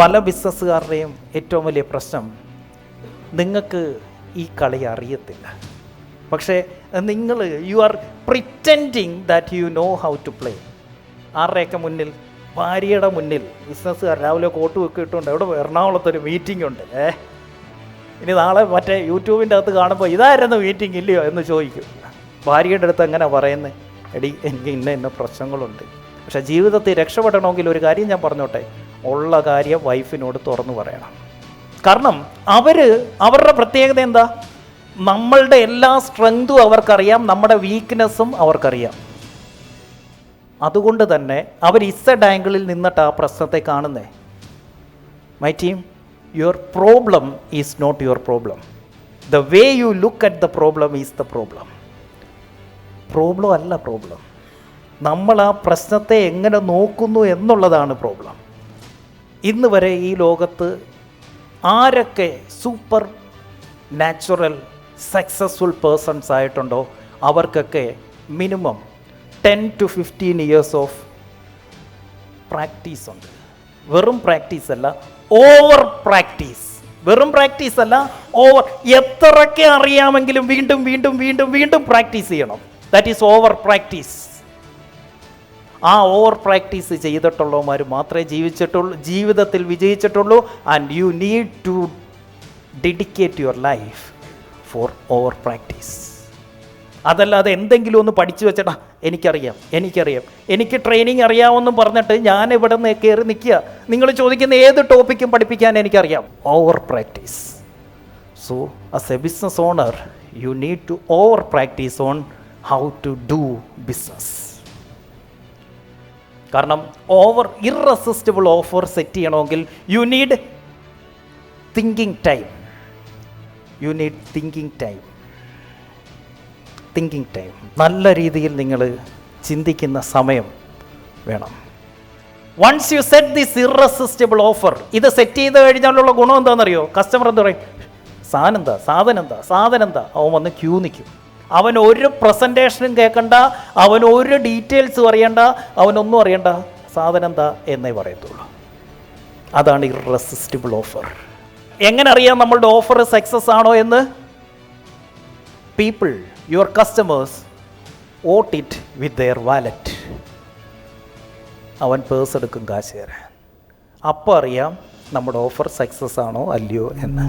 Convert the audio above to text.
പല ബിസിനസ്സുകാരുടെയും ഏറ്റവും വലിയ പ്രശ്നം നിങ്ങൾക്ക് ഈ കളി അറിയത്തില്ല. പക്ഷേ നിങ്ങൾ you are pretending that you know how to play ആരുടെയൊക്കെ മുന്നിൽ ഭാര്യയുടെ മുന്നിൽ ബിസിനസ്സുകാർ രാവിലെ കോട്ട് വെക്കി ഇട്ടുകൊണ്ട് എവിടെ എറണാകുളത്തൊരു മീറ്റിംഗ് ഉണ്ട്. ഏ? ഇനി നാളെ മറ്റേ യൂട്യൂബിന്റെ അകത്ത് കാണുമ്പോൾ ഇതായിരുന്നു മീറ്റിംഗ് ഇല്ലയോ എന്ന് ചോദിക്കും. ഭാര്യയുടെ അടുത്ത് എങ്ങനെ പറയുന്നത് എടി എനിക്ക് ഇന്ന ഇന്ന പ്രശ്നങ്ങളുണ്ട്. പക്ഷേ ജീവിതത്തിൽ രക്ഷപ്പെടണമെങ്കിൽ ഒരു കാര്യം ഞാൻ പറഞ്ഞോട്ടെ. ഉള്ള കാര്യം വൈഫിനോട് തുറന്നു പറയണം. കാരണം അവർ അവരുടെ പ്രത്യേകത എന്താ? നമ്മളുടെ എല്ലാ സ്ട്രെങ്തും അവർക്കറിയാം നമ്മുടെ വീക്ക്നെസ്സും അവർക്കറിയാം. അതുകൊണ്ട് തന്നെ അവർ ഇസഡ് ആംഗിളിൽ നിന്നിട്ട് ആ പ്രശ്നത്തെ കാണുന്നേ. My team your problem is not your problem the way you look at the problem is the problem problem അല്ല പ്രോബ്ലം നമ്മൾ ആ പ്രശ്നത്തെ എങ്ങനെ നോക്കുന്നു എന്നുള്ളതാണ് പ്രോബ്ലം ഇന്ന് വരെ ഈ ലോകത്ത് ആരൊക്കെ സൂപ്പർ നാച്ചുറൽ സക്സസ്ഫുൾ പേഴ്സൺസ് ആയിട്ടുണ്ടോ അവർക്കൊക്കെ minimum ten to fifteen years of practice ഉണ്ട്. വെറും പ്രാക്ടീസ് അല്ല ഓവർ പ്രാക്ടീസ്. വെറും പ്രാക്ടീസ് അല്ല ഓവർ എത്രയൊക്കെ അറിയാമെങ്കിലും വീണ്ടും വീണ്ടും വീണ്ടും വീണ്ടും പ്രാക്ടീസ് ചെയ്യണം. ദാറ്റ് ഈസ് ഓവർ പ്രാക്ടീസ് ആ ഓവർ പ്രാക്ടീസ് ചെയ്തിട്ടുള്ളവന്മാർ മാത്രമേ ജീവിച്ചിട്ടുള്ളൂ ജീവിതത്തിൽ വിജയിച്ചിട്ടുള്ളൂ. And you need to dedicate your life for over practice അതല്ലാതെ എന്തെങ്കിലും ഒന്ന് പഠിച്ചു വെച്ചടാ എനിക്കറിയാം എനിക്കറിയാം. എനിക്ക് ട്രെയിനിങ് അറിയാമെന്നും പറഞ്ഞിട്ട് ഞാൻ ഇവിടെ നിന്ന് കയറി നിൽക്കുക. നിങ്ങൾ ചോദിക്കുന്ന ഏത് ടോപ്പിക്കും പഠിപ്പിക്കാൻ എനിക്കറിയാം. Over practice so as a business owner you need to over practice on how to do business കാരണം ഓവർ ഇറസിസ്റ്റബിൾ ഓഫർ സെറ്റ് ചെയ്യണമെങ്കിൽ you need thinking time you need thinking time thinking time നല്ല രീതിയിൽ നിങ്ങൾ ചിന്തിക്കുന്ന സമയം വേണം. Once you set this irresistible offer ഇത് set ചെയ്ത് കഴിഞ്ഞാലുള്ള ഗുണം എന്താണെന്നറിയോ? കസ്റ്റമർ എന്താ പറയും? സാധനം എന്താ? സാധനം എന്താ? സാധനം എന്താ? അവൻ വന്ന് ക്യൂ നിൽക്കും അവൻ ഒരു പ്രസന്റേഷനും കേൾക്കണ്ട അവൻ ഒരു ഡീറ്റെയിൽസും അറിയണ്ട അവനൊന്നും അറിയണ്ട. സാധനം എന്താ എന്നേ പറയത്തുള്ളൂ. അതാണ് ഇറസിസ്റ്റബിൾ ഓഫർ. എങ്ങനെ അറിയാം നമ്മളുടെ ഓഫർ സക്സസ് ആണോ എന്ന്? People your customers vote it with their wallet. അവൻ പേഴ്സ് എടുക്കും കാശ് തരാൻ. അപ്പോൾ അറിയാം നമ്മുടെ ഓഫർ സക്സസ് ആണോ അല്ലയോ എന്ന്.